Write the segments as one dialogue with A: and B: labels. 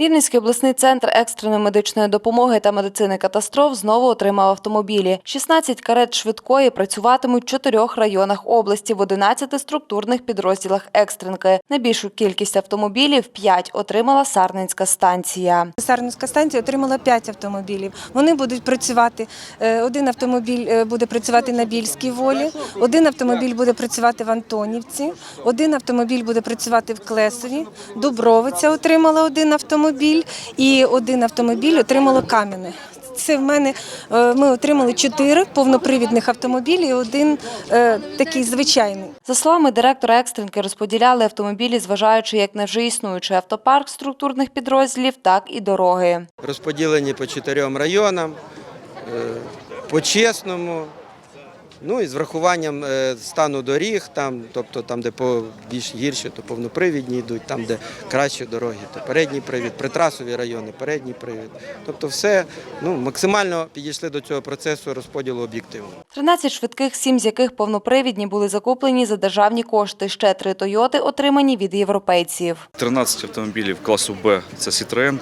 A: Рівненський обласний центр екстреної медичної допомоги та медицини катастроф знову отримав автомобілі. 16 карет швидкої працюватимуть в чотирьох районах області в 11 структурних підрозділах екстренки. Найбільшу кількість автомобілів 5 отримала Сарненська станція.
B: Сарненська станція отримала 5 автомобілів. Вони будуть працювати. е, Один автомобіль е, буде працювати на Більській волі, один автомобіль буде працювати в Антонівці, один автомобіль буде працювати в Клесові. Дубровиця отримала один автомобіль, і один автомобіль отримало Кам'яне. Це в мене е, ми отримали чотири повнопривідних автомобілі, і один е, такий звичайний.
A: За словами директора екстренки, розподіляли автомобілі, зважаючи як на вже існуючий автопарк структурних підрозділів, так і дороги.
C: розподілені по чотирьом районам, е, по-чесному, ну і з врахуванням е, стану доріг, там, тобто там, де по більш гірші, то повнопривідні йдуть, там, де кращі дороги, то передній привід, притрасові райони, передній привід. Тобто все ну, максимально підійшли до цього процесу розподілу об'єктивно.
A: 13 швидких, 7 з яких повнопривідні були закуплені за державні кошти. Ще три Тойоти отримані від європейців.
D: 13 автомобілів класу Б це Citroën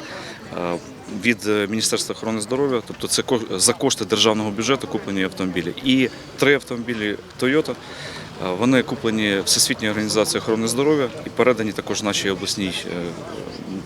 D: е, від е, Міністерства охорони здоров'я, тобто це за кошти державного бюджету куплені автомобілі. І три автомобілі Toyota. Е, Вони куплені Всесвітньою організацією охорони здоров'я і передані також нашій обласній е,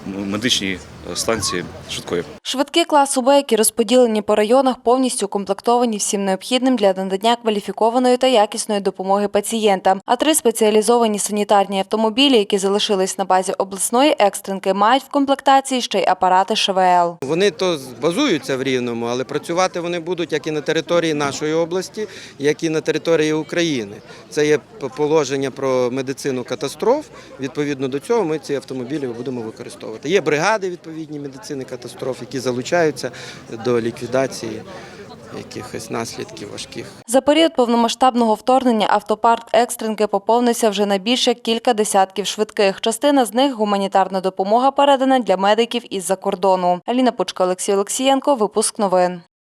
D: медичній е, станції швидкої.
A: Швидкі класу Б, які розподілені по районах, повністю укомплектовані всім необхідним для надання кваліфікованої та якісної допомоги пацієнтам. А три спеціалізовані санітарні автомобілі, які залишились на базі обласної екстренки, мають в комплектації ще й апарати ШВЛ.
C: Вони то базуються в Рівному, але працювати вони будуть як і на території нашої області, як і на території України. Це є положення про медицину катастроф. Відповідно до цього ми ці автомобілі будемо використовувати. Є бригади відповідні медицини катастроф, які залучаються до ліквідації якихось наслідків важких.
A: За період повномасштабного вторгнення автопарк екстренки поповнився вже на більше кілька десятків швидких. Частина з них гуманітарна допомога передана для медиків із-за кордону. Аліна Пучка, Олексій Олексієнко. Випуск новин.